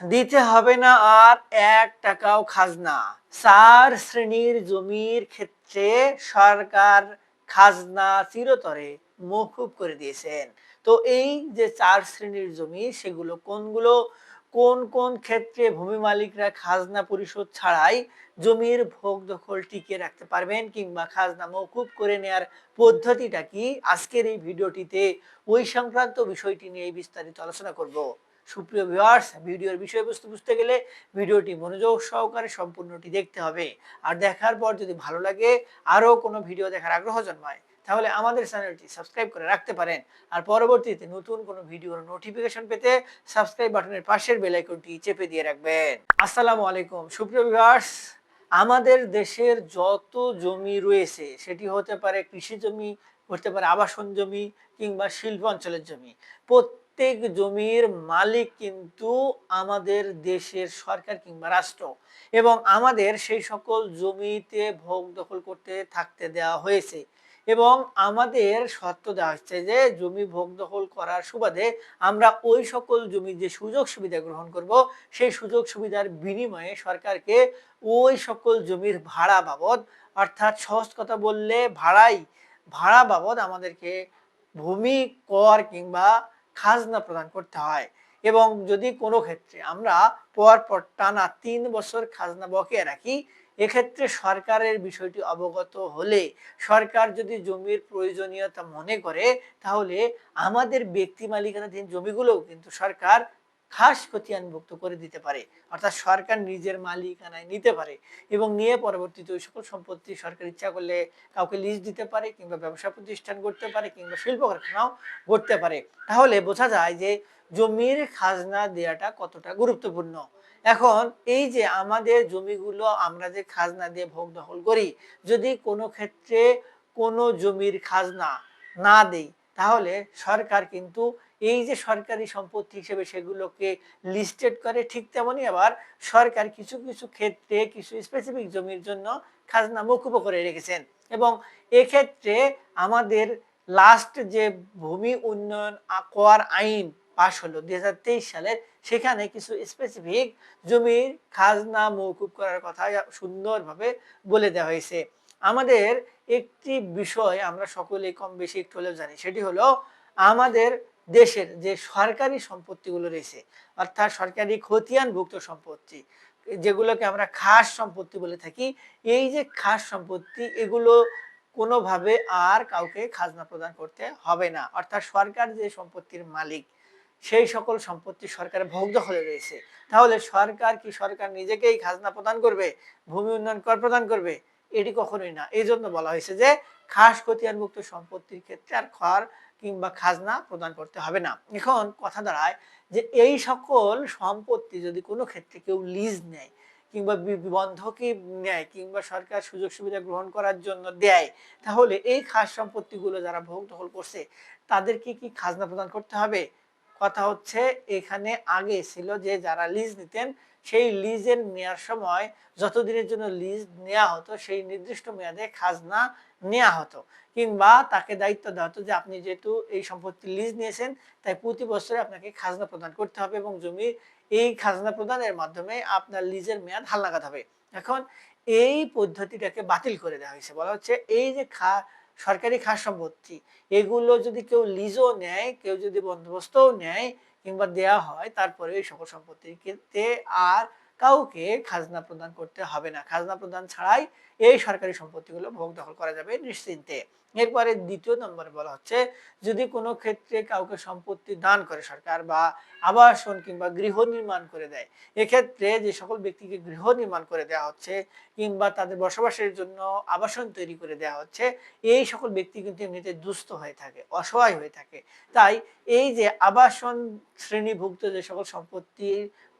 দিতে হবে না আর এক টাকাও খাজনা। চার শ্রেণির জমির ক্ষেত্রে সরকার খাজনা চিরতরে মৌকুব করে দিয়েছেন। তো এই যে চার শ্রেণির জমি, সেগুলো কোনগুলো? কোন কোন ক্ষেত্রে ভূমি মালিকরা খাজনা পরিশোধ ছাড়াই জমির ভোগ দখল টিকিয়ে রাখতে পারবেন কিংবা খাজনা মৌকুব করে নেয়ার পদ্ধতিটা কি? আজকের এই ভিডিওটিতে ওই সংক্রান্ত বিষয়টি নিয়ে বিস্তারিত আলোচনা করব। সুপ্রিয় ভিউয়ার্স ভিডিওর বিষয়বস্তু বুঝতে গেলে ভিডিওটি মনোযোগ সহকারে সম্পূর্ণটি দেখতে হবে। আর দেখার পর যদি ভালো লাগে, আরও কোনো ভিডিও দেখার আগ্রহ জন্মায়, তাহলে আমাদের চ্যানেলটি সাবস্ক্রাইব করে রাখতে পারেন। আর পরবর্তীতে নতুন কোনো ভিডিওর নোটিফিকেশন পেতে সাবস্ক্রাইব বাটনের পাশের বেল আইকনটি চেপে দিয়ে রাখবেন। আসসালামু আলাইকুম। সুপ্রিয় ভিউয়ার্স আমাদের দেশের যত জমি রয়েছে, সেটি হতে পারে কৃষি জমি, হতে পারে আবাসন জমি কিংবা শিল্প অঞ্চলের জমি, প্রত্যেক জমির মালিক কিন্তু আমাদের দেশের সরকার কিংবা রাষ্ট্র এবং আমাদের সেই সকল জমিতে ভোগ দখল করতে, থাকতে দেওয়া হয়েছে এবং আমাদের শর্ত দেওয়া হচ্ছে যে জমি ভোগ দখল করার সুবাদে আমরা ওই সকল জমির যে সুযোগ সুবিধা গ্রহণ করব, সেই সুযোগ সুবিধার বিনিময়ে সরকারকে ওই সকল জমির ভাড়া বাবদ, অর্থাৎ সহজ কথা বললে ভাড়াই, ভাড়া বাবদ আমাদেরকে ভূমি, কর কিংবা খাজনা প্রদান করতে হয়। এবং যদি কোনো ক্ষেত্রে আমরা পর পর টানা তিন বছর খাজনা বকেয়া রাখি, এক্ষেত্রে সরকারের বিষয়টি অবগত হলে, সরকার যদি জমির প্রয়োজনীয়তা মনে করে, তাহলে আমাদের ব্যক্তি মালিকানাধীন জমিগুলোও কিন্তু সরকার খাস খতিয়ানভুক্ত করে দিতে পারে। অর্থাৎ সরকার নিজের মালিকানায় নিতে পারে এবং নিয়ে পরবর্তীতে ওই সকল সম্পত্তি সরকার ইচ্ছা করলে কাউকে লিজ দিতে পারে কিংবা ব্যবসা প্রতিষ্ঠান করতে পারে কিংবা শিল্প কারখানাও করতে পারে। তাহলে বোঝা যায় যে জমির খাজনা দেওয়াটা কতটা গুরুত্বপূর্ণ। এখন এই যে আমাদের জমিগুলো আমরা যে খাজনা দিয়ে ভোগ দখল করি, যদি কোনো ক্ষেত্রে কোনো জমির খাজনা না দেই, তাহলে সরকার কিন্তু এই যে সরকারি সম্পত্তি হিসেবে সেগুলোকে লিস্টেড করে, ঠিক তেমনই আবার সরকার কিছু কিছু ক্ষেত্রে, কিছু স্পেসিফিক জমির জন্য খাজনা মকুব করে রেখেছেন। এবং এক্ষেত্রে আমাদের লাস্ট যে ভূমি উন্নয়ন কর আইন পাশ হলো দুই হাজার তেইশ সালের, সেখানে কিছু স্পেসিফিক জমির খাজনা মৌকুব করার কথা সুন্দরভাবে বলে দেওয়া হয়েছে। আমাদের একটি বিষয় আমরা সকলে কম বেশি একটু হলেও জানি, সেটি হলো আমাদের দেশের যে সরকারি সম্পত্তিগুলো রয়েছে, অর্থাৎ সরকারি খতিয়ানভুক্ত সম্পত্তি, যেগুলোকে আমরা খাস সম্পত্তি বলে থাকি, এই যে খাস সম্পত্তি, এগুলো কোনোভাবে আর কাউকে খাজনা প্রদান করতে হবে না। অর্থাৎ সরকার যে সম্পত্তির মালিক, সেই সকল সম্পত্তি সরকারের ভোগ দখলে রয়েছে। তাহলে সরকার কি সরকার নিজেকেই খাজনা প্রদান করবে, ভূমি উন্নয়ন কর প্রদান করবে? এটি কখনোই না। এই জন্য বলা হয়েছে যে, খাস খতিয়ানভুক্ত সম্পত্তির ক্ষেত্রে আর খর কিংবা খাজনা প্রদান করতে হবে না। এখন কথা দাঁড়ায় যে এই সকল সম্পত্তি যদি কোনো ক্ষেত্রে কেউ লিজ নেয় কিংবা বন্ধকি নেয় কিংবা সরকার সুযোগ সুবিধা গ্রহণ করার জন্য দেয়, তাহলে এই খাস সম্পত্তিগুলো যারা ভোগ দখল করছে, তাদেরকে কি খাজনা প্রদান করতে হবে? কথা হচ্ছে এখানে আগে ছিল যে যারা লিজ নিতেন, সেই লিজের নেওয়ার সময় যতদিনের জন্য লিজ নেওয়া হতো, সেই নির্দিষ্ট মেয়াদে খাজনা নেওয়া হতো। কিংবা তাকে দায়িত্ব দেওয়া হতো যে আপনি যেহেতু এই সম্পত্তি লিজ নিয়েছেন, তাই প্রতি বছরে আপনাকে খাজনা প্রদান করতে হবে এবং জমি এই খাজনা প্রদানের মাধ্যমে আপনার লিজের মেয়াদ হালনাগাদ হবে। এখন এই পদ্ধতিটাকে বাতিল করে দেওয়া হয়েছে। বলা হচ্ছে এই যে খা সরকারি খাস সম্পত্তি। এগুলো যদি কেউ লিজও নেয়, কেউ যদি বন্দোবস্তও নেয় কিংবা দেয়া হয়, তারপরে এই সকল সম্পত্তির ক্ষেত্রে আর কাউকে খাজনা প্রদান করতে হবে না। খাজনা প্রদান ছাড়াই এই সরকারি সম্পত্তিগুলো ভোগ দখল করা যাবে নিশ্চিন্তে। এরপরে দ্বিতীয় নম্বরে বলা হচ্ছে, যদি কোনো ক্ষেত্রে কাউকে সম্পত্তি দান করে সরকার বা আবাসন কিংবা গৃহ নির্মাণ করে দেয়, এক্ষেত্রে যে সকল ব্যক্তিকে গৃহ নির্মাণ করে দেওয়া হচ্ছে কিংবা তাদের বসবাসের জন্য আবাসন তৈরি করে দেওয়া হচ্ছে, এই সকল ব্যক্তি কিন্তু এমনিতে দুস্থ হয়ে থাকে, অসহায় হয়ে থাকে। তাই এই যে আবাসন শ্রেণীভুক্ত যে সকল সম্পত্তি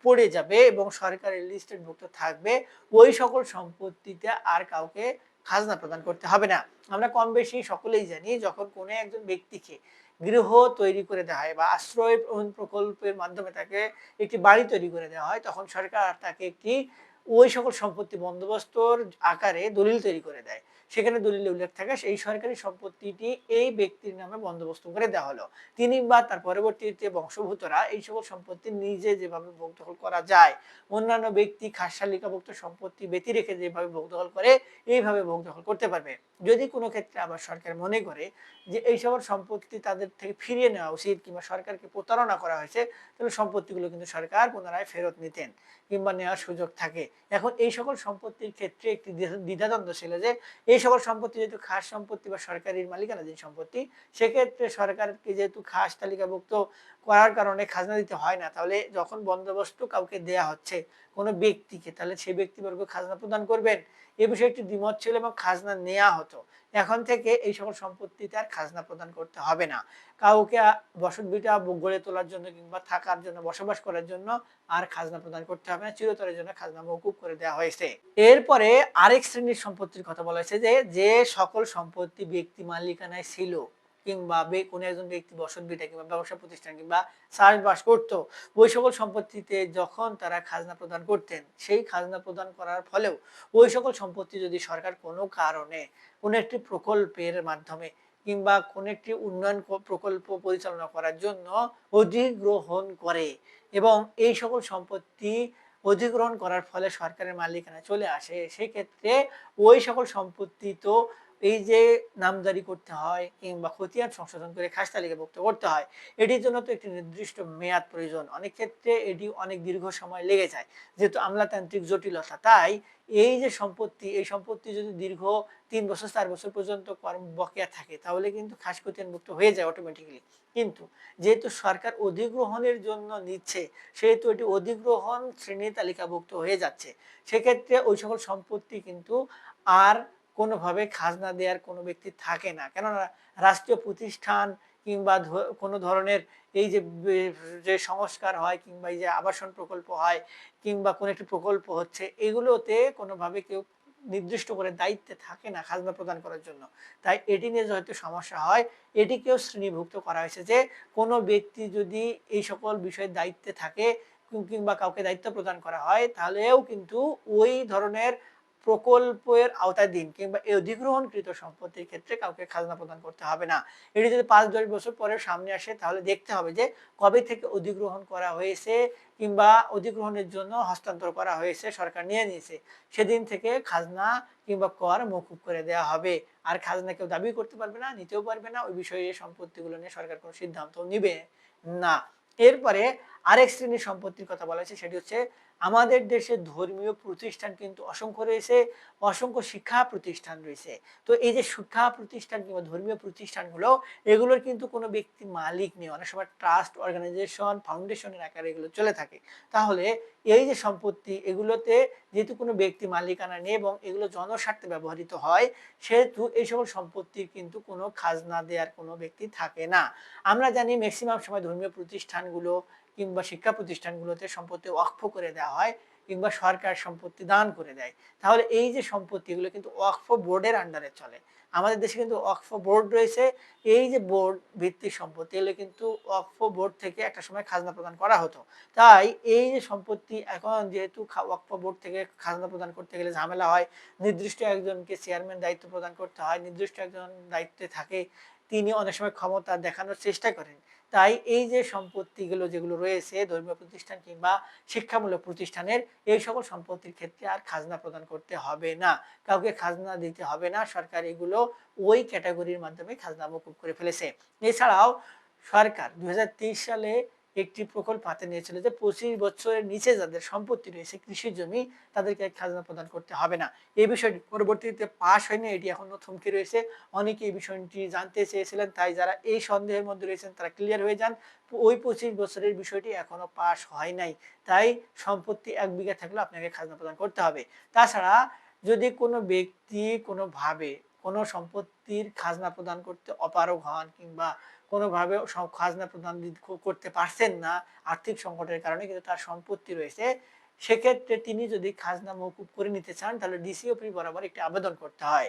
পড়ে যাবে এবং সরকারের লিস্টেডভুক্ত থাকবে, ওই সকল সম্পত্তিতে আর কাউকে খাজনা প্রদান করতে হবে না। আমরা কম বেশি সকলেই জানি, যখন কোনো একজন ব্যক্তিকে গৃহ তৈরি করে দেওয়া হয় বা আশ্রয় প্রকল্পের মাধ্যমে তাকে একটি বাড়ি তৈরি করে দেওয়া হয়, তখন সরকার তাকে একটি ওই সকল সম্পত্তি বন্দোবস্তর আকারে দলিল তৈরি করে দেয়। সেখানে দলিলে উল্লেখ থাকে, সেই সরকারি সম্পত্তিটি এই ব্যক্তির নামে বন্দোবস্ত করে দেওয়া হলো। তিনি বা তার পরবর্তীতে বংশভূতরা এই সকল সম্পত্তি নিজে যেভাবে ভোগ দখল করা যায়, অন্যান্য ব্যক্তি খাস তালিকাভুক্ত সম্পত্তি ব্যতি রেখে যেভাবে ভোগ দখল করে, এইভাবে ভোগ দখল করতে পারবে। যদি কোনো ক্ষেত্রে আবার সরকার মনে করে যে এই সকল সম্পত্তি তাদের থেকে ফিরিয়ে নেওয়া উচিত কিংবা সরকারকে প্রতারণা করা হয়েছে, তাহলে সম্পত্তিগুলো কিন্তু সরকার পুনরায় ফেরত নিতেন। কিংবা নেওয়ার সুযোগ থাকে। এখন এই সকল সম্পত্তির ক্ষেত্রে একটি দ্বিধা- দ্বিধাদ্বন্দ্ব ছিল যে, এই সকল সম্পত্তি যেহেতু খাস সম্পত্তি বা সরকারের মালিকানাধীন সম্পত্তি, সেক্ষেত্রে সরকারকে যেহেতু খাস তালিকাভুক্ত করার কারণে খাজনা দিতে হয় না, তাহলে যখন বন্দোবস্ত কাউকে দেয়া হচ্ছে কোনো ব্যক্তিকে, তাহলে সেই ব্যক্তিবর্গ খাজনা প্রদান করবেন। এ বিষয়ে একটি দ্বিমত ছিল এবং খাজনা নেওয়া হতো। এখন থেকে এই সকল সম্পত্তিতে আর খাজনা প্রদান করতে হবে না। কাউকে বসত ভিটা গড়ে তোলার জন্য কিংবা থাকার জন্য, বসবাস করার জন্য আর খাজনা প্রদান করতে হবে না। চিরতরের জন্য খাজনা মৌকুব করে দেওয়া হয়েছে। এরপরে আরেক শ্রেণির সম্পত্তির কথা বলা হয়েছে যে যে সকল সম্পত্তি ব্যক্তি মালিকানায় ছিল কিংবা কোনো একজন ব্যক্তি বসত ভিটা কিংবা ব্যবসা প্রতিষ্ঠান কিংবা চাষবাস করতো, ওই সকল সম্পত্তিতে যখন তারা খাজনা প্রদান করতেন, সেই খাজনা প্রদান করার ফলেও ওই সকল সম্পত্তি যদি সরকার কোনো কারণে কোনো একটি প্রকল্পের মাধ্যমে কিংবা কোনো একটি উন্নয়ন প্রকল্প পরিচালনা করার জন্য অধিগ্রহণ করে এবং এই সকল সম্পত্তি অধিগ্রহণ করার ফলে সরকারের মালিকানা চলে আসে, সেক্ষেত্রে ওই সকল সম্পত্তি তো এই যে নামজারি করতে হয় কিংবা খতিয়ান সংশোধন করে খাস তালিকাভুক্ত করতে হয়, এটির জন্য তো একটি নির্দিষ্ট মেয়াদ প্রয়োজন। অনেক ক্ষেত্রে এটি অনেক দীর্ঘ সময় লেগে যায়। যেহেতু আমলাতান্ত্রিক জটিলতা, তাই এই যে সম্পত্তি, এই সম্পত্তি যদি দীর্ঘ তিন বছর, চার বছর পর্যন্ত কর্ম বকেয়া থাকে, তাহলে কিন্তু খাস খতিয়ানভুক্ত হয়ে যায় অটোমেটিক্যালি কিন্তু যেহেতু সরকার অধিগ্রহণের জন্য নিচ্ছে, সেহেতু এটি অধিগ্রহণ শ্রেণি তালিকাভুক্ত হয়ে যাচ্ছে, সেক্ষেত্রে ওই সকল সম্পত্তি কিন্তু আর কোনোভাবে খাজনা দেওয়ার কোনো ব্যক্তি থাকে না। কেননা রাষ্ট্রীয় প্রতিষ্ঠান কিংবা কোনো ধরনের এই যে যে সংস্কার হয় কিংবা এই যে আবাসন প্রকল্প হয় কিংবা কোনো একটি প্রকল্প হচ্ছে, এগুলোতে কোনোভাবে কেউ নির্দিষ্ট করে দায়িত্বে থাকে না খাজনা প্রদান করার জন্য। তাই এটি নিয়ে হয়তো সমস্যা হয়, এটিকেও শ্রেণীভুক্ত করা হয়েছে যে কোনো ব্যক্তি যদি এই সকল বিষয়ে দায়িত্বে থাকে কিংবা কাউকে দায়িত্ব প্রদান করা হয়, তাহলেও কিন্তু ওই ধরনের প্রকল্পের আওতাধীন কিংবা এই অধিগ্রহণকৃত সম্পত্তির ক্ষেত্রে কাউকে খাজনা প্রদান করতে হবে না। এটি যদি পাঁচ দশ বছর পরে সামনে আসে, তাহলে দেখতে হবে যে কবে থেকে অধিগ্রহণ করা হয়েছে কিংবা অধিগ্রহণের জন্য হস্তান্তর করা হয়েছে, সরকার নিয়ে নিয়েছে। সেদিন থেকে খাজনা কিংবা কর মকুব করে দেওয়া হবে। আর খাজনা কেউ দাবি করতে পারবে না, নিতেও পারবে না, ওই বিষয়ে সম্পত্তিগুলো নিয়ে সরকার কোনো সিদ্ধান্ত নিবে না। এরপরে আরেক শ্রেণির সম্পত্তির কথা বলা হয়েছে, সেটি হচ্ছে আমাদের দেশে ধর্মীয় প্রতিষ্ঠান কিন্তু অসংখ্য রয়েছে, অসংখ্য শিক্ষা প্রতিষ্ঠান রয়েছে। তো এই যে শিক্ষা প্রতিষ্ঠান কিংবা ধর্মীয় প্রতিষ্ঠানগুলো, এগুলোর কিন্তু কোনো ব্যক্তি মালিক নেই। অনেক সময় ট্রাস্ট, অর্গানাইজেশন, ফাউন্ডেশনের আকারে এগুলো চলে থাকে। তাহলে এই যে সম্পত্তি, এগুলোতে যেহেতু কোনো ব্যক্তি মালিকানা নেই এবং এগুলো জনস্বার্থে ব্যবহৃত হয়, সেহেতু এই সকল সম্পত্তির কিন্তু কোনো খাজনা দেওয়ার কোনো ব্যক্তি থাকে না। আমরা জানি ম্যাক্সিমাম সময় ধর্মীয় প্রতিষ্ঠানগুলো কিংবা শিক্ষা প্রতিষ্ঠানগুলোতে সম্পত্তি অক্ষ করে দেওয়া হয় কিংবা সরকার সম্পত্তি দান করে দেয়। তাহলে এই যে সম্পত্তিগুলো কিন্তু ওয়াকফ বোর্ডের আন্ডারে চলে। আমাদের দেশে কিন্তু ওয়াকফ বোর্ড রয়েছে। এই যে বোর্ড ভিত্তিক সম্পত্তি এগুলো কিন্তু ওয়াকফ বোর্ড থেকে একটা সময় খাজনা প্রদান করা হতো। তাই এই যে সম্পত্তি এখন যেহেতু ওয়াকফ বোর্ড থেকে খাজনা প্রদান করতে গেলে ঝামেলা হয়, নির্দিষ্ট একজনকে চেয়ারম্যান দায়িত্ব প্রদান করতে হয়, নির্দিষ্ট একজন দায়িত্বে থাকে, তিনি অনেক সময় ক্ষমতা দেখানোর চেষ্টা করেন। তাই এই যে সম্পত্তিগুলো যেগুলো রয়েছে, ধর্মীয় প্রতিষ্ঠান কিংবা শিক্ষামূলক প্রতিষ্ঠানের, এই সকল সম্পত্তির ক্ষেত্রে আর খাজনা প্রদান করতে হবে না। কাউকে খাজনা দিতে হবে না। সরকার এগুলো ওই ক্যাটাগরির মাধ্যমে খাজনা মকুব করে ফেলেছে। এছাড়াও সরকার দুই হাজার তেইশ সালে একটি প্রকল্প হাতে নিয়েছিল যে পঁচিশ বছরের নিচে যাদের সম্পত্তি রয়েছে কৃষি জমি, তাদেরকে খাজনা প্রদান করতে হবে না। এই বিষয়টি পরবর্তীতে পাশ হয়নি, এটি এখনও থমকে রয়েছে। অনেকে এই বিষয়টি জানতে চেয়েছিলেন, তাই যারা এই সন্দেহের মধ্যে রয়েছেন, তারা ক্লিয়ার হয়ে যান। ওই পঁচিশ বছরের বিষয়টি এখনও পাশ হয় নাই। তাই সম্পত্তি এক বিঘা থাকলে আপনাকে খাজনা প্রদান করতে হবে। তাছাড়া যদি কোনো ব্যক্তি কোনোভাবে কোনো সম্পত্তির খাজনা প্রদান করতে অপারগ হন কিংবা কোনোভাবে সব খাজনা প্রদান করতে পারছেন না আর্থিক সংকটের কারণে কিন্তু তার সম্পত্তি রয়েছে। সেক্ষেত্রে তিনি যদি খাজনা মৌকুব করে নিতে চান তাহলে ডিসি অফিস বরাবর একটি আবেদন করতে হয়।